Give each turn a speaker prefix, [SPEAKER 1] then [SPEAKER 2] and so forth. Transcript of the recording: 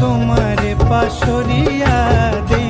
[SPEAKER 1] তোমার পাশরিয়া দেখো